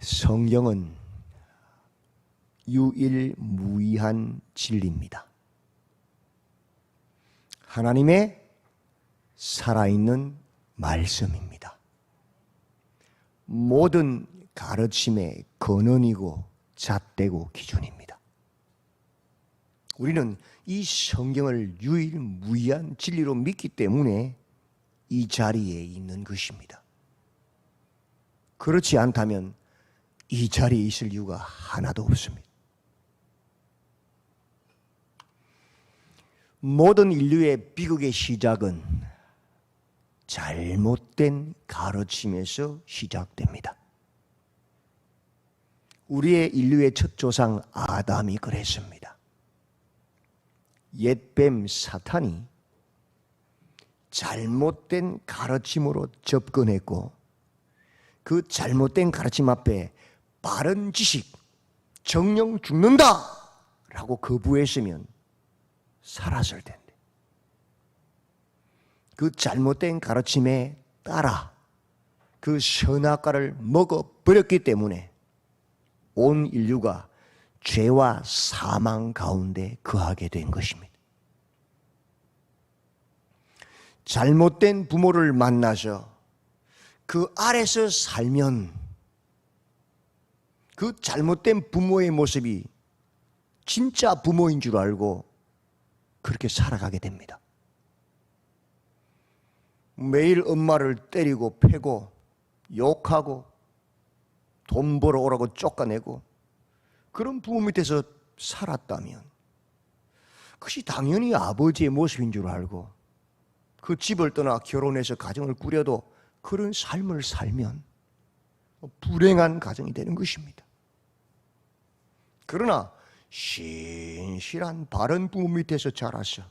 성경은 유일무이한 진리입니다. 하나님의 살아있는 말씀입니다. 모든 가르침의 근원이고 잣대고 기준입니다. 우리는 이 성경을 유일무이한 진리로 믿기 때문에 이 자리에 있는 것입니다. 그렇지 않다면 이 자리에 있을 이유가 하나도 없습니다. 모든 인류의 비극의 시작은 잘못된 가르침에서 시작됩니다. 우리의 인류의 첫 조상 아담이 그랬습니다. 옛뱀 사탄이 잘못된 가르침으로 접근했고 그 잘못된 가르침 앞에 바른 지식, 정령 죽는다! 라고 거부했으면 살았을 텐데. 그 잘못된 가르침에 따라 그 선악과를 먹어버렸기 때문에 온 인류가 죄와 사망 가운데 거하게 된 것입니다. 잘못된 부모를 만나서 그 아래서 살면 그 잘못된 부모의 모습이 진짜 부모인 줄 알고 그렇게 살아가게 됩니다. 매일 엄마를 때리고 패고 욕하고 돈 벌어 오라고 쫓아내고 그런 부모 밑에서 살았다면 그것이 당연히 아버지의 모습인 줄 알고 그 집을 떠나 결혼해서 가정을 꾸려도 그런 삶을 살면 불행한 가정이 되는 것입니다. 그러나 신실한 바른 부모 밑에서 자라서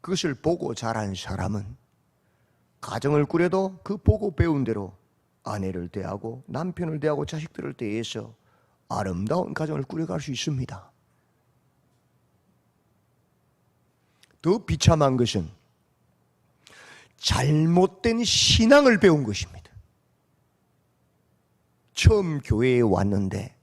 그것을 보고 자란 사람은 가정을 꾸려도 그 보고 배운 대로 아내를 대하고 남편을 대하고 자식들을 대해서 아름다운 가정을 꾸려갈 수 있습니다. 더 비참한 것은 잘못된 신앙을 배운 것입니다. 처음 교회에 왔는데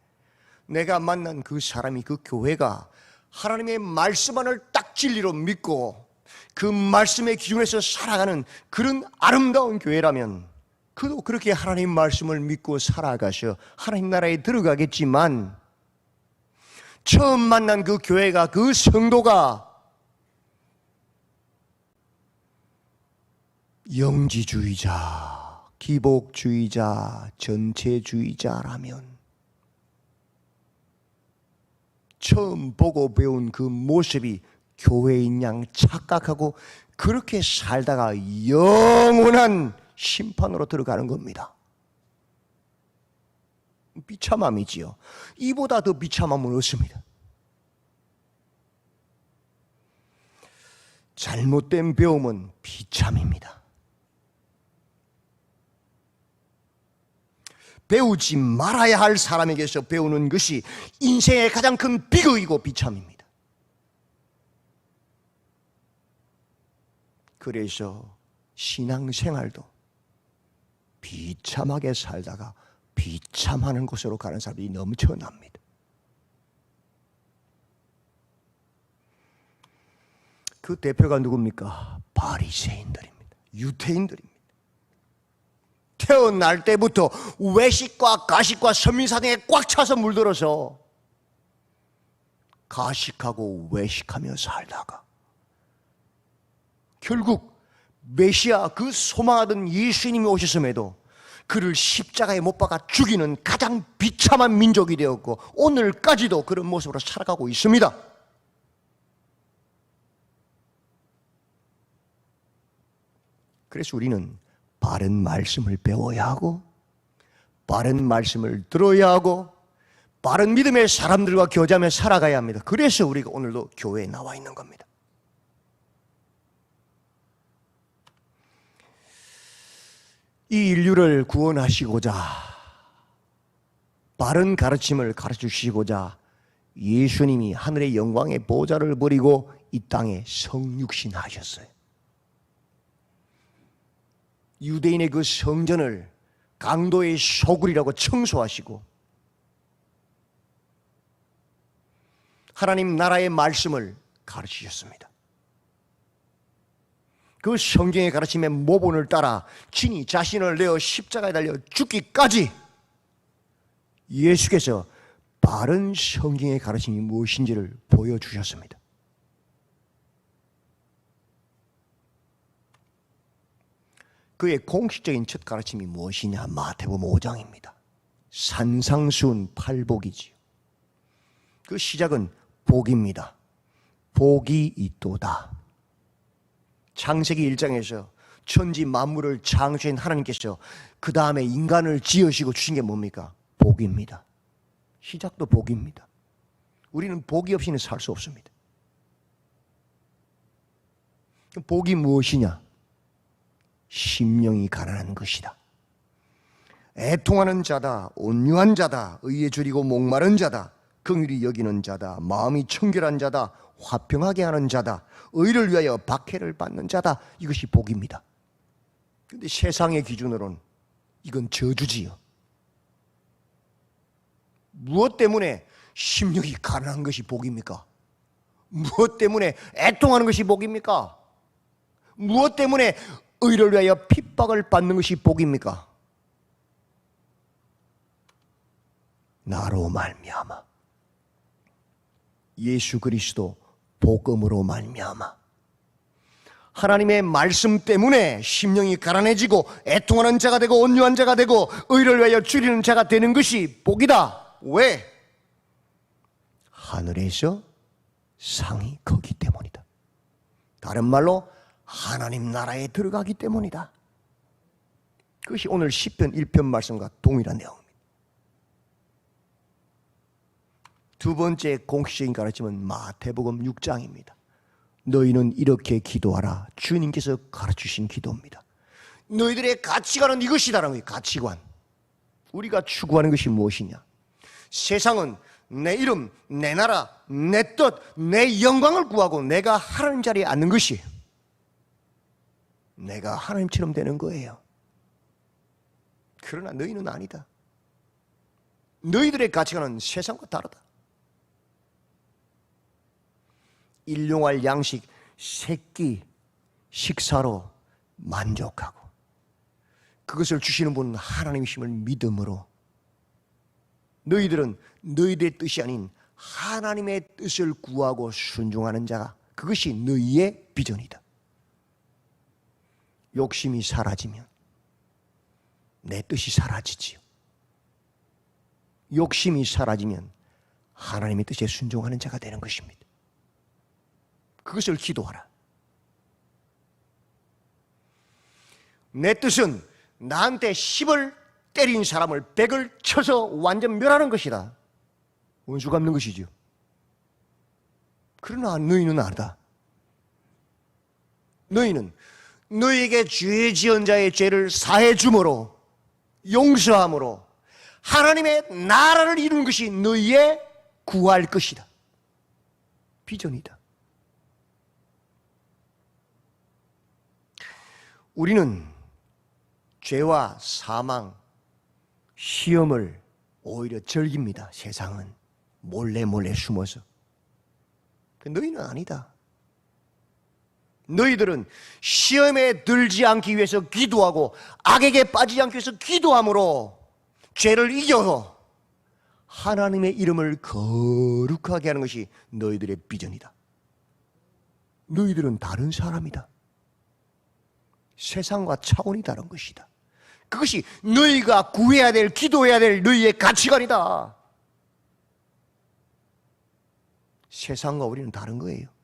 내가 만난 그 사람이 그 교회가 하나님의 말씀만을 딱 진리로 믿고 그 말씀의 기준에서 살아가는 그런 아름다운 교회라면 그도 그렇게 하나님 말씀을 믿고 살아가셔 하나님 나라에 들어가겠지만 처음 만난 그 교회가 그 성도가 영지주의자, 기복주의자, 전체주의자라면 처음 보고 배운 그 모습이 교회인 양 착각하고 그렇게 살다가 영원한 심판으로 들어가는 겁니다. 비참함이지요. 이보다 더 비참함은 없습니다. 잘못된 배움은 비참입니다. 배우지 말아야 할 사람에게서 배우는 것이 인생의 가장 큰 비극이고 비참입니다. 그래서 신앙생활도 비참하게 살다가 비참하는 곳으로 가는 사람이 넘쳐납니다. 그 대표가 누굽니까? 바리새인들입니다. 유태인들입니다. 태어날 때부터 외식과 가식과 선민사등에 꽉 차서 물들어서 가식하고 외식하며 살다가 결국 메시아 그 소망하던 예수님이 오셨음에도 그를 십자가에 못 박아 죽이는 가장 비참한 민족이 되었고 오늘까지도 그런 모습으로 살아가고 있습니다. 그래서 우리는 바른 말씀을 배워야 하고 바른 말씀을 들어야 하고 바른 믿음의 사람들과 교제하며 살아가야 합니다. 그래서 우리가 오늘도 교회에 나와 있는 겁니다. 이 인류를 구원하시고자 바른 가르침을 가르쳐 주시고자 예수님이 하늘의 영광의 보좌를 버리고 이 땅에 성육신하셨어요. 유대인의 그 성전을 강도의 소굴이라고 청소하시고 하나님 나라의 말씀을 가르치셨습니다. 그 성경의 가르침의 모본을 따라 진히 자신을 내어 십자가에 달려 죽기까지 예수께서 바른 성경의 가르침이 무엇인지를 보여주셨습니다. 그의 공식적인 첫 가르침이 무엇이냐? 마태복음 5장입니다. 산상수훈 팔복이지요. 그 시작은 복입니다. 복이 있도다. 창세기 1장에서 천지 만물을 창조한 하나님께서 그 다음에 인간을 지으시고 주신 게 뭡니까? 복입니다. 시작도 복입니다. 우리는 복이 없이는 살 수 없습니다. 복이 무엇이냐? 심령이 가난한 것이다. 애통하는 자다, 온유한 자다, 의에 줄이고 목마른 자다, 긍휼히 여기는 자다, 마음이 청결한 자다, 화평하게 하는 자다, 의를 위하여 박해를 받는 자다. 이것이 복입니다. 근데 세상의 기준으로는 이건 저주지요. 무엇 때문에 심령이 가난한 것이 복입니까? 무엇 때문에 애통하는 것이 복입니까? 무엇 때문에 의를 위하여 핍박을 받는 것이 복입니까? 나로 말미암아 예수 그리스도 복음으로 말미암아 하나님의 말씀 때문에 심령이 가난해지고 애통하는 자가 되고 온유한 자가 되고 의를 위하여 줄이는 자가 되는 것이 복이다. 왜? 하늘에서 상이 거기 때문이다. 다른 말로 하나님 나라에 들어가기 때문이다. 그것이 오늘 10편 1편 말씀과 동일한 내용입니다. 두 번째 공식적인 가르침은 마태복음 6장입니다. 너희는 이렇게 기도하라. 주님께서 가르치신 기도입니다. 너희들의 가치관은 이것이다라는 거예요. 가치관. 우리가 추구하는 것이 무엇이냐? 세상은 내 이름, 내 나라, 내 뜻, 내 영광을 구하고 내가 하나님 자리에 앉는 것이 내가 하나님처럼 되는 거예요. 그러나 너희는 아니다. 너희들의 가치관은 세상과 다르다. 일용할 양식 새끼 식사로 만족하고 그것을 주시는 분은 하나님이심을 믿음으로 너희들은 너희들의 뜻이 아닌 하나님의 뜻을 구하고 순종하는 자가 그것이 너희의 비전이다. 욕심이 사라지면 내 뜻이 사라지지요. 욕심이 사라지면 하나님의 뜻에 순종하는 자가 되는 것입니다. 그것을 기도하라. 내 뜻은 나한테 10을 때린 사람을 100을 쳐서 완전 멸하는 것이다. 원수 갚는 것이죠. 그러나 너희는 알다. 너희는 너희에게 죄 지은 자의 죄를 사해 주므로 용서함으로 하나님의 나라를 이루는 것이 너희의 구할 것이다. 비전이다. 우리는 죄와 사망, 시험을 오히려 즐깁니다. 세상은 몰래 몰래 숨어서. 그 너희는 아니다. 너희들은 시험에 들지 않기 위해서 기도하고 악에게 빠지지 않기 위해서 기도함으로 죄를 이겨서 하나님의 이름을 거룩하게 하는 것이 너희들의 비전이다. 너희들은 다른 사람이다. 세상과 차원이 다른 것이다. 그것이 너희가 구해야 될, 기도해야 될 너희의 가치관이다. 세상과 우리는 다른 거예요.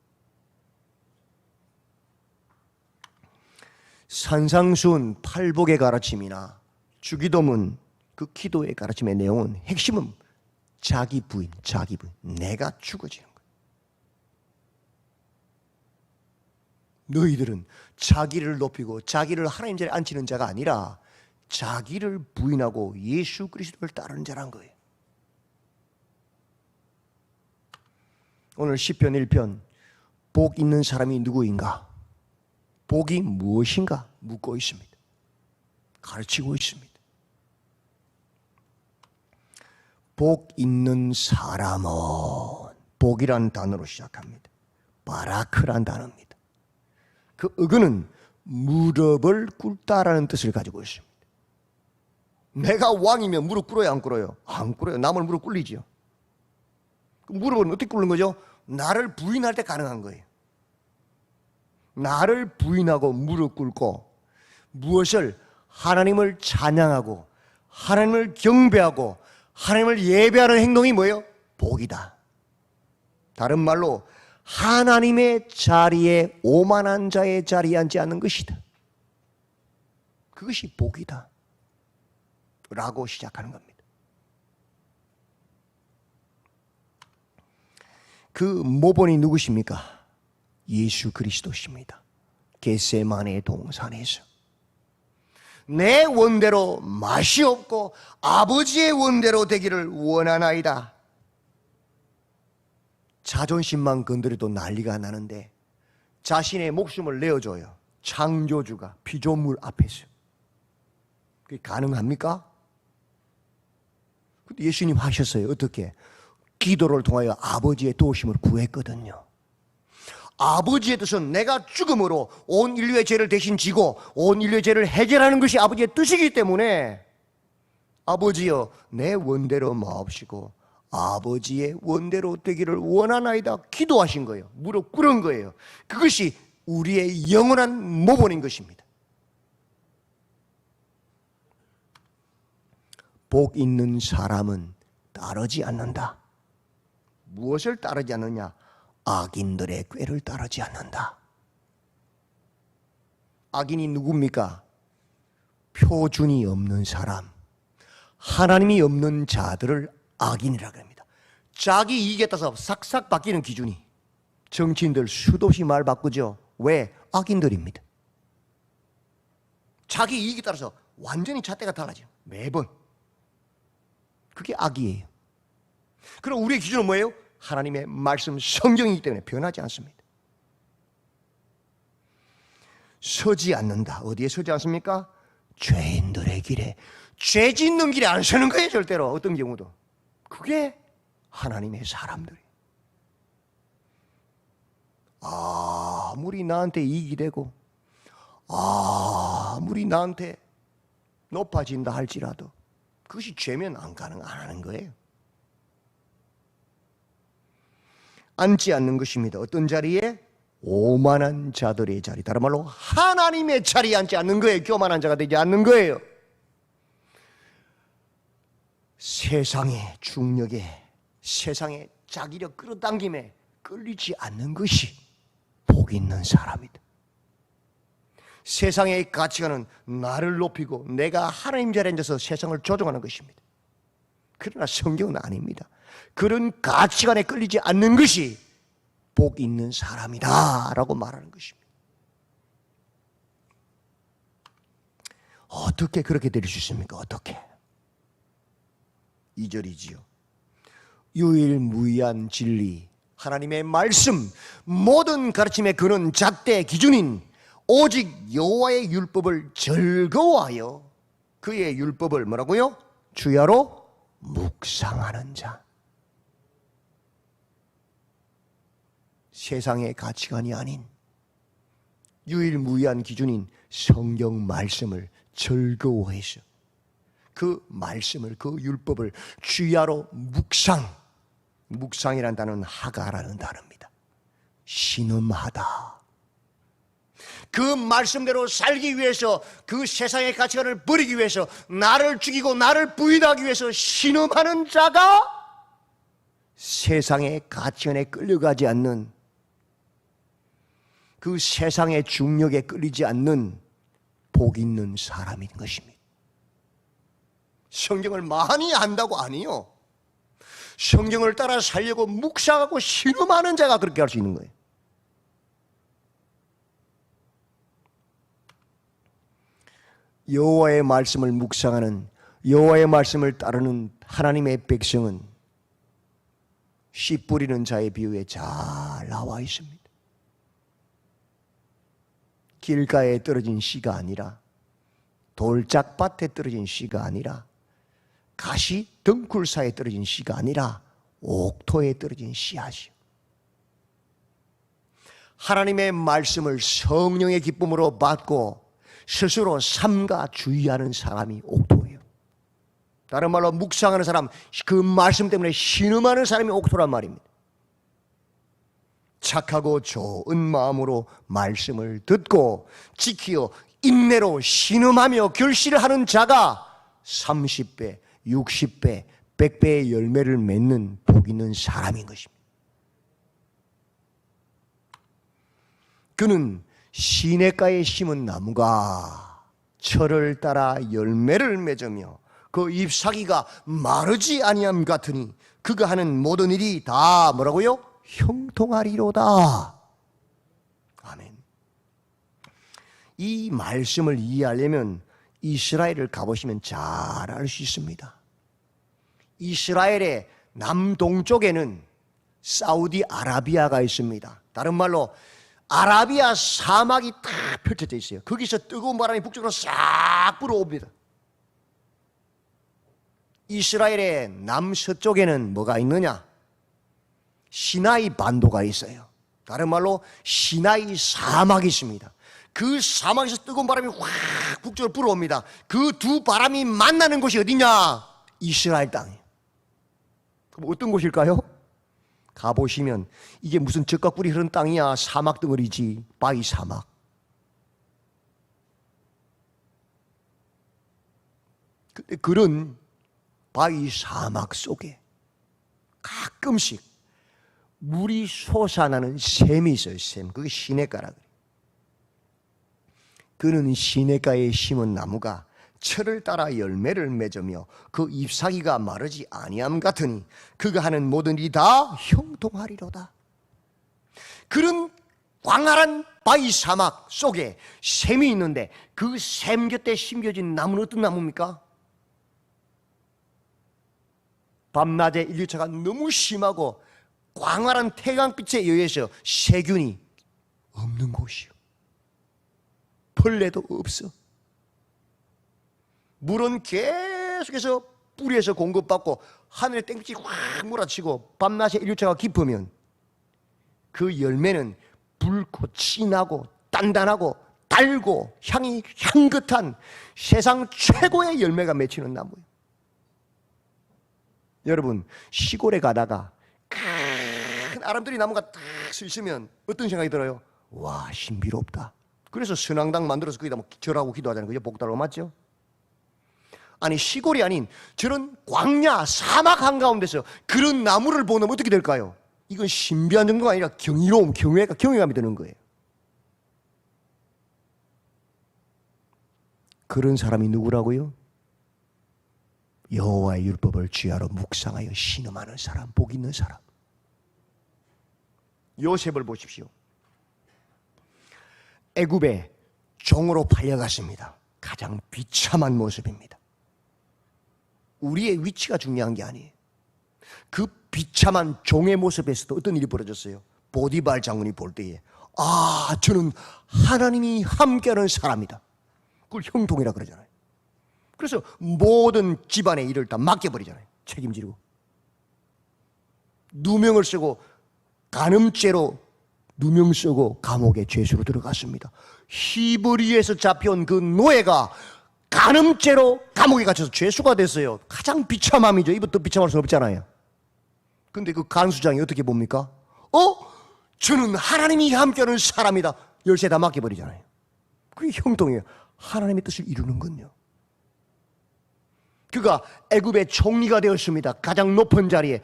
산상순 팔복의 가르침이나 주기도문 그 기도의 가르침의 내용은 핵심은 자기 부인, 자기 부인, 내가 죽어지는 거예요. 너희들은 자기를 높이고 자기를 하나님 자리에 앉히는 자가 아니라 자기를 부인하고 예수 그리스도를 따르는 자란 거예요. 오늘 시편 1편 복 있는 사람이 누구인가? 복이 무엇인가 묻고 있습니다. 가르치고 있습니다. 복 있는 사람은 복이란 단어로 시작합니다. 바라크란 단어입니다. 그 어근은 무릎을 꿇다라는 뜻을 가지고 있습니다. 내가 왕이면 무릎 꿇어요, 안 꿇어요? 안 꿇어요. 남을 무릎 꿇리지요. 그 무릎은 어떻게 꿇는 거죠? 나를 부인할 때 가능한 거예요. 나를 부인하고 무릎 꿇고 무엇을 하나님을 찬양하고 하나님을 경배하고 하나님을 예배하는 행동이 뭐예요? 복이다. 다른 말로 하나님의 자리에 오만한 자의 자리에 앉지 않는 것이다. 그것이 복이다. 라고 시작하는 겁니다. 그 모본이 누구십니까? 예수 그리스도십니다. 겟세마네 동산에서 내 원대로 맛이 없고 아버지의 원대로 되기를 원하나이다. 자존심만 건드려도 난리가 나는데 자신의 목숨을 내어줘요. 창조주가 피조물 앞에서. 그게 가능합니까? 근데 예수님 하셨어요. 어떻게? 기도를 통하여 아버지의 도우심을 구했거든요. 아버지의 뜻은 내가 죽음으로 온 인류의 죄를 대신 지고 온 인류의 죄를 해결하는 것이 아버지의 뜻이기 때문에 아버지여 내 원대로 마옵시고 아버지의 원대로 되기를 원하나이다 기도하신 거예요. 무릎 꿇은 거예요. 그것이 우리의 영원한 모본인 것입니다. 복 있는 사람은 따르지 않는다. 무엇을 따르지 않느냐? 악인들의 꾀를 따르지 않는다. 악인이 누굽니까? 표준이 없는 사람, 하나님이 없는 자들을 악인이라고 합니다. 자기 이익에 따라서 싹싹 바뀌는 기준이 정치인들 수도 없이 말 바꾸죠. 왜? 악인들입니다. 자기 이익에 따라서 완전히 잣대가 달라져요. 매번. 그게 악이에요. 그럼 우리의 기준은 뭐예요? 하나님의 말씀 성경이기 때문에 변하지 않습니다. 서지 않는다. 어디에 서지 않습니까? 죄인들의 길에 죄 짓는 길에 안 서는 거예요, 절대로. 어떤 경우도. 그게 하나님의 사람들이. 아무리 나한테 이익이 되고 아무리 나한테 높아진다 할지라도 그것이 죄면 안 가능 안 하는 거예요. 앉지 않는 것입니다. 어떤 자리에? 오만한 자들의 자리. 다른 말로 하나님의 자리에 앉지 않는 거예요. 교만한 자가 되지 않는 거예요. 세상의 중력에 세상의 자기력 끌어당김에 끌리지 않는 것이 복 있는 사람이다. 세상의 가치관은 나를 높이고 내가 하나님 자리에 앉아서 세상을 조종하는 것입니다. 그러나 성경은 아닙니다. 그런 가치관에 끌리지 않는 것이 복 있는 사람이다 라고 말하는 것입니다. 어떻게 그렇게 될 수 있습니까? 어떻게? 2절이지요. 유일무이한 진리, 하나님의 말씀, 모든 가르침의 근원, 잣대, 기준인 오직 여호와의 율법을 즐거워하여 그의 율법을 뭐라고요? 주야로 묵상하는 자. 세상의 가치관이 아닌 유일무이한 기준인 성경 말씀을 즐거워해서 그 말씀을 그 율법을 주야로 묵상 묵상이라는 단어는 하가라는 단어입니다. 신음하다. 그 말씀대로 살기 위해서 그 세상의 가치관을 버리기 위해서 나를 죽이고 나를 부인하기 위해서 신음하는 자가 세상의 가치관에 끌려가지 않는 그 세상의 중력에 끌리지 않는 복 있는 사람인 것입니다. 성경을 많이 안다고 아니요. 성경을 따라 살려고 묵상하고 신음하는 자가 그렇게 할 수 있는 거예요. 여호와의 말씀을 묵상하는 여호와의 말씀을 따르는 하나님의 백성은 씨 뿌리는 자의 비유에 잘 나와 있습니다. 길가에 떨어진 씨가 아니라 돌짝밭에 떨어진 씨가 아니라 가시 덩굴 사이에 떨어진 씨가 아니라 옥토에 떨어진 씨앗이요. 하나님의 말씀을 성령의 기쁨으로 받고 스스로 삼가 주의하는 사람이 옥토예요. 다른 말로 묵상하는 사람, 그 말씀 때문에 신음하는 사람이 옥토란 말입니다. 착하고 좋은 마음으로 말씀을 듣고 지키어 인내로 신음하며 결실을 하는 자가 30배, 60배, 100배의 열매를 맺는 복 있는 사람인 것입니다. 그는 시냇가에 심은 나무가 철을 따라 열매를 맺으며 그 잎사귀가 마르지 아니함 같으니 그가 하는 모든 일이 다 뭐라고요? 형통하리로다. 아멘. 이 말씀을 이해하려면 이스라엘을 가보시면 잘 알 수 있습니다. 이스라엘의 남동쪽에는 사우디 아라비아가 있습니다. 다른 말로 아라비아 사막이 딱 펼쳐져 있어요. 거기서 뜨거운 바람이 북쪽으로 싹 불어옵니다. 이스라엘의 남서쪽에는 뭐가 있느냐? 시나이 반도가 있어요. 다른 말로 시나이 사막이 있습니다. 그 사막에서 뜨거운 바람이 확 북쪽으로 불어옵니다. 그 두 바람이 만나는 곳이 어디냐? 이스라엘 땅이에요. 그럼 어떤 곳일까요? 가보시면 이게 무슨 적각불이 흐른 땅이야 사막 덩어리지 바위 사막 근데 그런 바위 사막 속에 가끔씩 물이 솟아나는 샘이 있어요 샘 그게 시냇가라 그래 그는 시냇가에 심은 나무가 철을 따라 열매를 맺으며 그 잎사귀가 마르지 아니함 같으니 그가 하는 모든 일이 다 형통하리로다. 그런 광활한 바위 사막 속에 샘이 있는데 그 샘 곁에 심겨진 나무는 어떤 나무입니까? 밤낮에 일교차가 너무 심하고 광활한 태양빛에 의해서 세균이 없는 곳이요. 벌레도 없어. 물은 계속해서 뿌리에서 공급받고 하늘에 땡빛이 확 몰아치고 밤낮에 일교차가 깊으면 그 열매는 붉고 진하고 단단하고 달고 향이 향긋한 세상 최고의 열매가 맺히는 나무예요. 여러분 시골에 가다가 큰 아름드리 나무가 딱 서 있으면 어떤 생각이 들어요? 와 신비롭다. 그래서 선앙당 만들어서 거기다 뭐 절하고 기도하자는 거죠. 복달고 맞죠? 아니 시골이 아닌 저런 광야 사막 한가운데서 그런 나무를 보면 어떻게 될까요? 이건 신비한 정도가 아니라 경이로움, 경외가 경외감이 드는 거예요. 그런 사람이 누구라고요? 여호와의 율법을 쥐하러 묵상하여 신음하는 사람, 복 있는 사람. 요셉을 보십시오. 애굽에 종으로 팔려갔습니다. 가장 비참한 모습입니다. 우리의 위치가 중요한 게 아니에요. 그 비참한 종의 모습에서도 어떤 일이 벌어졌어요? 보디발 장군이 볼 때에 아 저는 하나님이 함께하는 사람이다. 그걸 형통이라 그러잖아요. 그래서 모든 집안의 일을 다 맡겨버리잖아요. 책임지고 누명을 쓰고 간음죄로 누명 쓰고 감옥에 죄수로 들어갔습니다. 히브리에서 잡혀온 그 노예가 간음죄로 감옥에 갇혀서 죄수가 됐어요. 가장 비참함이죠. 이것도 비참할 수 없잖아요. 근데 그 간수장이 어떻게 봅니까? 어? 저는 하나님이 함께하는 사람이다. 열쇠 다 맡겨버리잖아요. 그게 형통이에요. 하나님의 뜻을 이루는군요. 그가 애굽의 총리가 되었습니다. 가장 높은 자리에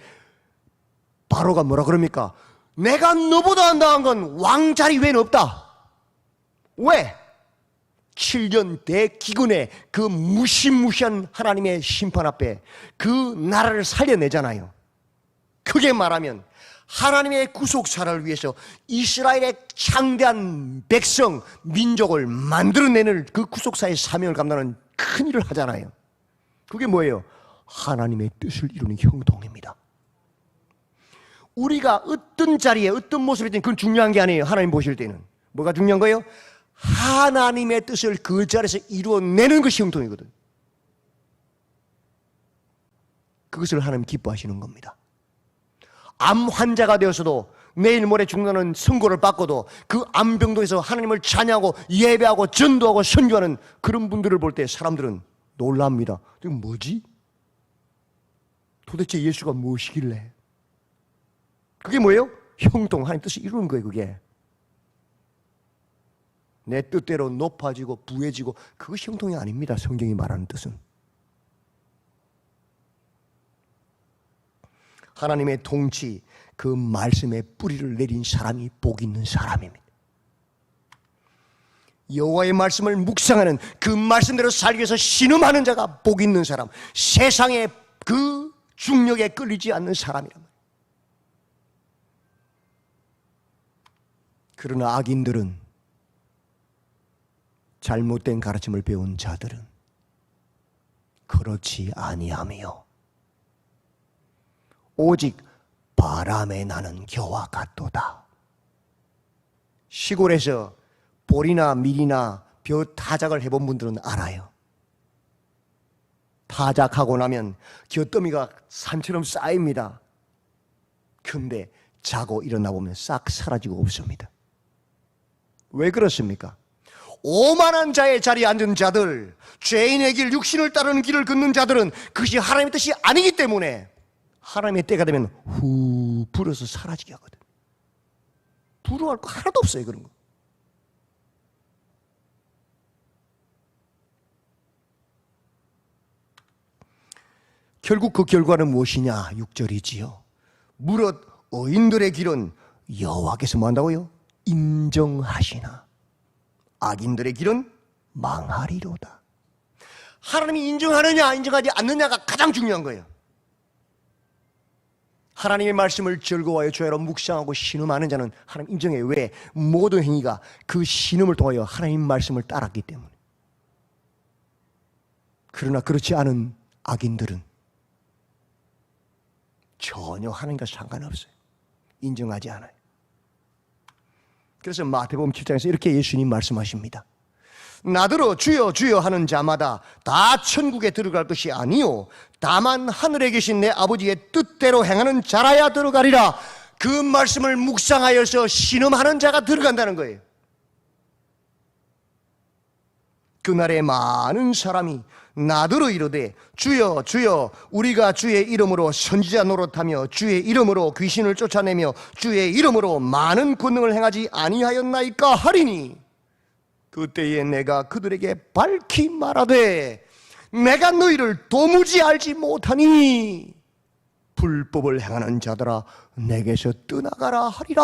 바로가 뭐라 그럽니까? 내가 너보다 나은 건 왕자리 외에는 없다. 왜? 7년 대기근의 그 무시무시한 하나님의 심판 앞에 그 나라를 살려내잖아요. 크게 말하면 하나님의 구속사를 위해서 이스라엘의 창대한 백성, 민족을 만들어내는 그 구속사의 사명을 감당하는 큰 일을 하잖아요. 그게 뭐예요? 하나님의 뜻을 이루는 형통입니다. 우리가 어떤 자리에 어떤 모습이든 그건 중요한 게 아니에요. 하나님 보실 때는. 뭐가 중요한 거예요? 하나님의 뜻을 그 자리에서 이루어내는 것이 형통이거든. 그것을 하나님 기뻐하시는 겁니다. 암 환자가 되어서도 내일 모레 죽는다는 선고를 받고도 그 암병동에서 하나님을 찬양하고 예배하고 전도하고 선교하는 그런 분들을 볼 때 사람들은 놀랍니다. 이거 뭐지? 도대체 예수가 무엇이길래? 그게 뭐예요? 형통 하나님 뜻을 이루는 거예요, 그게. 내 뜻대로 높아지고 부해지고 그것이 형통이 아닙니다. 성경이 말하는 뜻은. 하나님의 통치, 그 말씀에 뿌리를 내린 사람이 복 있는 사람입니다. 여호와의 말씀을 묵상하는 그 말씀대로 살기 위해서 신음하는 자가 복 있는 사람, 세상의 그 중력에 끌리지 않는 사람이란 말이에요. 그러나 악인들은 잘못된 가르침을 배운 자들은 그렇지 아니하며 오직 바람에 나는 겨와 같도다. 시골에서 볼이나 밀이나 벼 타작을 해본 분들은 알아요. 타작하고 나면 곁더미가 산처럼 쌓입니다. 근데 자고 일어나 보면 싹 사라지고 없습니다. 왜 그렇습니까? 오만한 자의 자리에 앉은 자들, 죄인의 길, 육신을 따르는 길을 걷는 자들은 그것이 하나님의 뜻이 아니기 때문에 하나님의 때가 되면 후 불어서 사라지게 하거든. 부러워할 거 하나도 없어요, 그런 거. 결국 그 결과는 무엇이냐? 6절이지요. 무릇 어인들의 길은 여호와께서 뭐 한다고요? 인정하시나. 악인들의 길은 망하리로다. 하나님이 인정하느냐, 인정하지 않느냐가 가장 중요한 거예요. 하나님의 말씀을 즐거워하여 죄로 묵상하고 신음하는 자는 하나님 인정해. 왜? 모든 행위가 그 신음을 통하여 하나님 말씀을 따랐기 때문에. 그러나 그렇지 않은 악인들은 전혀 하나님과 상관없어요. 인정하지 않아요. 그래서 마태복음 7장에서 이렇게 예수님 말씀하십니다. 나더러 주여 주여 하는 자마다 다 천국에 들어갈 것이 아니요. 다만 하늘에 계신 내 아버지의 뜻대로 행하는 자라야 들어가리라. 그 말씀을 묵상하여서 신음하는 자가 들어간다는 거예요. 그날에 많은 사람이 나더러 이르되 주여 주여 우리가 주의 이름으로 선지자 노릇하며 주의 이름으로 귀신을 쫓아내며 주의 이름으로 많은 권능을 행하지 아니하였나이까 하리니? 그때에 내가 그들에게 밝히 말하되 내가 너희를 도무지 알지 못하니? 불법을 행하는 자들아 내게서 떠나가라 하리라.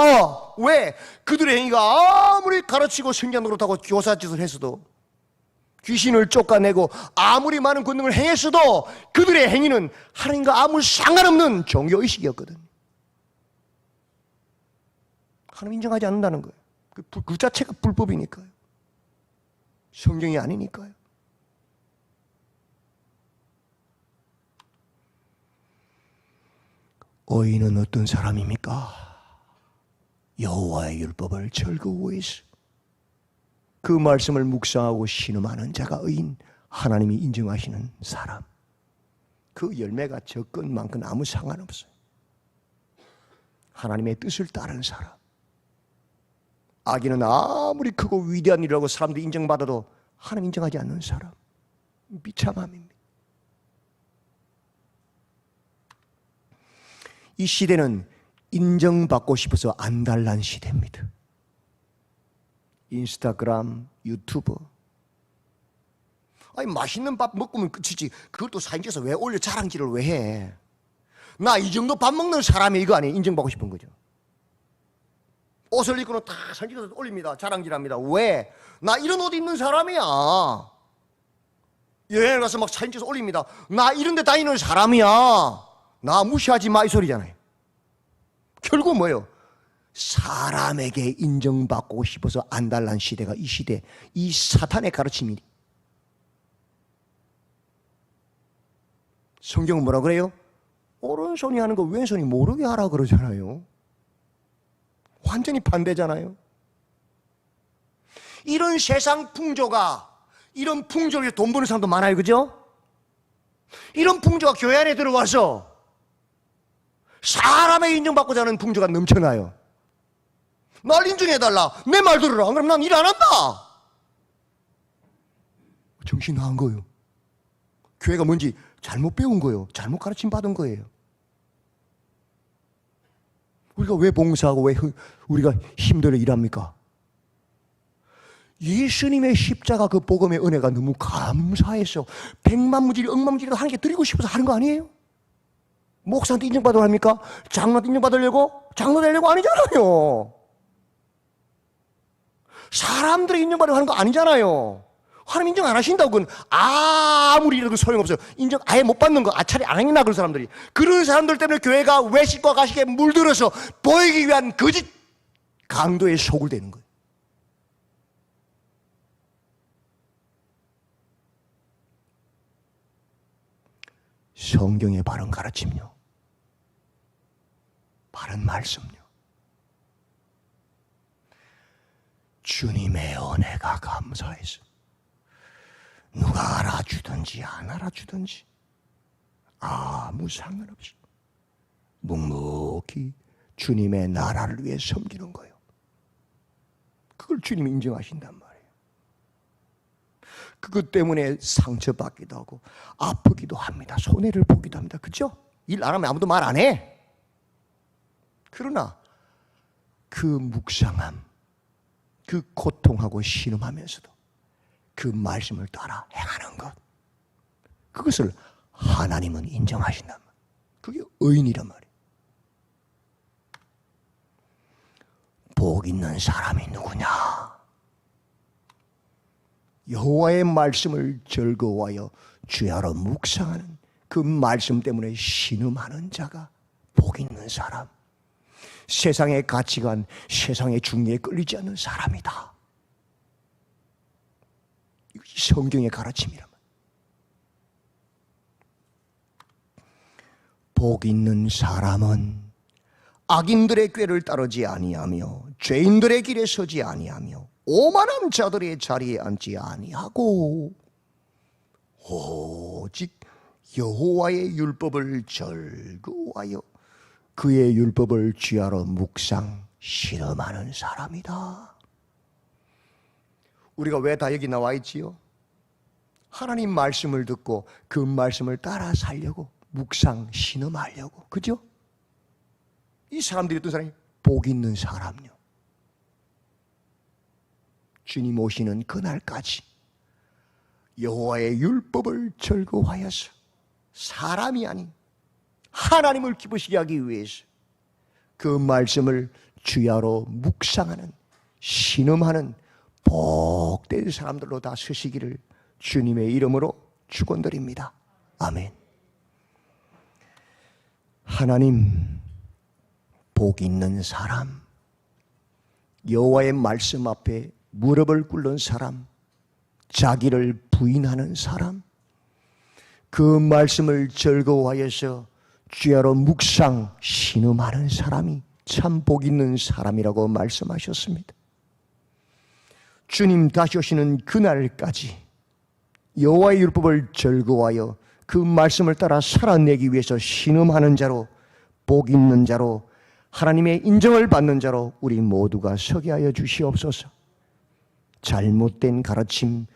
왜? 그들의 행위가 아무리 가르치고 성경 노릇하고 교사짓을 했어도 귀신을 쫓아내고 아무리 많은 권능을 행했어도 그들의 행위는 하나님과 아무 상관없는 종교의식이었거든 하나님 인정하지 않는다는 거예요 그, 불- 그 자체가 불법이니까요 성경이 아니니까요. 어인은 어떤 사람입니까? 여호와의 율법을 즐거워해서 그 말씀을 묵상하고 신음하는 자가 의인 하나님이 인정하시는 사람. 그 열매가 적건 많건 아무 상관없어요. 하나님의 뜻을 따르는 사람. 악인은 아무리 크고 위대한 일이라고 사람들이 인정받아도 하나님 인정하지 않는 사람 비참함입니다. 이 시대는 인정받고 싶어서 안달난 시대입니다. 인스타그램, 유튜브. 아니 맛있는 밥 먹으면 끝이지. 그걸 또 사진 찍어서 왜 올려 자랑질을 왜 해? 나 이 정도 밥 먹는 사람이 이거 아니에요. 인정받고 싶은 거죠. 옷을 입고는 다 사진 찍어서 올립니다. 자랑질합니다. 왜? 나 이런 옷 입는 사람이야. 여행을 가서 막 사진 찍어서 올립니다. 나 이런 데 다니는 사람이야. 나 무시하지 마 이 소리잖아요. 결국 뭐예요? 사람에게 인정받고 싶어서 안달난 시대가 이 시대, 이 사탄의 가르침이. 성경은 뭐라 그래요? 오른손이 하는 거 왼손이 모르게 하라 그러잖아요. 완전히 반대잖아요. 이런 세상 풍조가 이런 풍조에 돈 버는 사람도 많아요. 그죠? 이런 풍조가 교회 안에 들어와서 사람의 인정받고자 하는 풍조가 넘쳐나요. 날 인정해달라. 내 말 들으라. 안 그러면 난일 안 한다. 정신 나간 거예요. 교회가 뭔지 잘못 배운 거예요. 잘못 가르침 받은 거예요. 우리가 왜 봉사하고 왜 흐- 우리가 힘들어 일합니까? 예수님의 십자가 그 복음의 은혜가 너무 감사해서 백만무질 억만무질도 하는 게 드리고 싶어서 하는 거 아니에요? 목사한테 인정받으려 합니까? 장로한테 인정받으려고? 장로 되려고 아니잖아요. 사람들이 인정받으려 하는 거 아니잖아요. 하나님 인정 안 하신다고 그건 아무리 이래도 소용없어요. 인정 아예 못 받는 거 아차리 안 하겠나 그런 사람들이. 그런 사람들 때문에 교회가 외식과 가식에 물들어서 보이기 위한 거짓 강도에 속을 대는 거예요. 성경의 바른 가르침요. 바른 말씀요. 주님의 은혜가 감사해서 누가 알아주든지 안 알아주든지 아무 상관없이 묵묵히 주님의 나라를 위해 섬기는 거예요. 그걸 주님이 인정하신단 말이에요. 그것 때문에 상처받기도 하고 아프기도 합니다. 손해를 보기도 합니다. 그죠? 일 안 하면 아무도 말 안 해. 그러나 그 묵상함, 그 고통하고 신음하면서도 그 말씀을 따라 행하는 것. 그것을 하나님은 인정하신단 말이에요. 그게 의인이란 말이에요. 복 있는 사람이 누구냐? 여호와의 말씀을 즐거워하여 주야로 묵상하는 그 말씀 때문에 신음하는 자가 복 있는 사람. 세상의 가치관, 세상의 중리에 끌리지 않는 사람이다. 성경의 가르침이란. 복 있는 사람은 악인들의 꾀를 따르지 아니하며 죄인들의 길에 서지 아니하며 오만한 자들의 자리에 앉지 아니하고 오직 여호와의 율법을 즐거워하여 그의 율법을 쥐하러 묵상 실험하는 사람이다. 우리가 왜 다 여기 나와 있지요? 하나님 말씀을 듣고 그 말씀을 따라 살려고 묵상 신음하려고 그죠? 이 사람들이 어떤 사람이 복 있는 사람요. 주님 오시는 그날까지 여호와의 율법을 즐거워하여서 사람이 아닌 하나님을 기쁘시게 하기 위해서 그 말씀을 주야로 묵상하는 신음하는 복된 사람들로 다 서시기를 주님의 이름으로 축원드립니다. 아멘. 하나님 복 있는 사람 여호와의 말씀 앞에 무릎을 꿇는 사람 자기를 부인하는 사람 그 말씀을 즐거워하여서 주야로 묵상 신음하는 사람이 참 복 있는 사람이라고 말씀하셨습니다. 주님 다시 오시는 그날까지 여호와의 율법을 즐거워하여 그 말씀을 따라 살아내기 위해서 신음하는 자로 복 있는 자로 하나님의 인정을 받는 자로 우리 모두가 서게 하여 주시옵소서. 잘못된 가르침,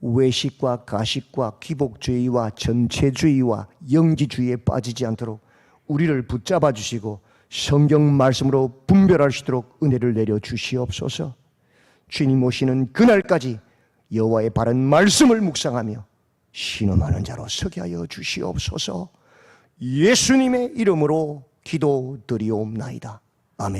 외식과 가식과 기복주의와 전체주의와 영지주의에 빠지지 않도록 우리를 붙잡아 주시고 성경 말씀으로 분별할 수 있도록 은혜를 내려 주시옵소서. 주님 오시는 그날까지 여호와의 바른 말씀을 묵상하며 신음하는 자로 서게 하여 주시옵소서. 예수님의 이름으로 기도드리옵나이다. 아멘.